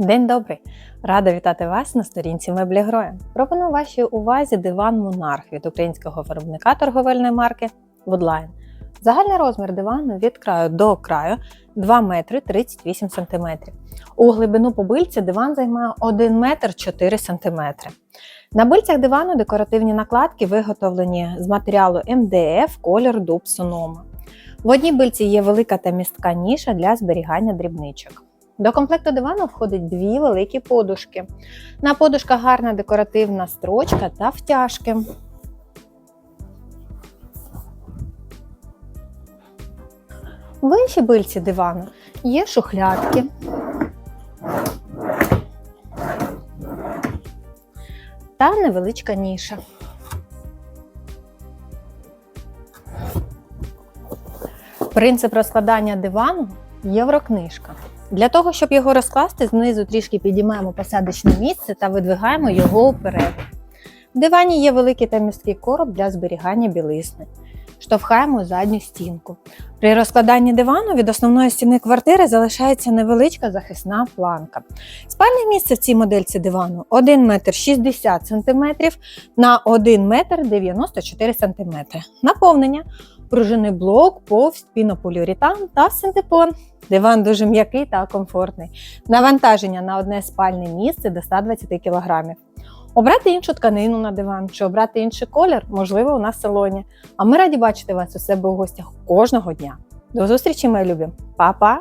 День добрий! Рада вітати вас на сторінці меблі Гроя. Пропоную вашій увазі диван Монарх від українського виробника торговельної марки Woodline. Загальний розмір дивану від краю до краю 2 метри 38 см. У глибину побильця диван займає 1 метр 4 см. На бильцях дивану декоративні накладки виготовлені з матеріалу МДФ колір дуб сонома. В одній бильці є велика та містка ніша для зберігання дрібничок. До комплекту дивану входить дві великі подушки. На подушках гарна декоративна строчка та втяжки. В іншій бильці дивану є шухлядки. Та невеличка ніша. Принцип розкладання дивану єврокнижка. Для того, щоб його розкласти, знизу трішки підіймаємо посадочне місце та видвигаємо його вперед. В дивані є великий та місткий короб для зберігання білизни. Штовхаємо задню стінку. При розкладанні дивану від основної стіни квартири залишається невеличка захисна планка. Спальне місце в цій модельці дивану 1 метр 60 см на 1 метр 94 см. Наповнення пружинний блок, повсть, пінополіуретан та синтепон. Диван дуже м'який та комфортний. Навантаження на одне спальне місце до 120 кг. Обрати іншу тканину на диван чи обрати інший колір, можливо, у нас в салоні. А ми раді бачити вас у себе у гостях кожного дня. До зустрічі, мої любі! Па-па!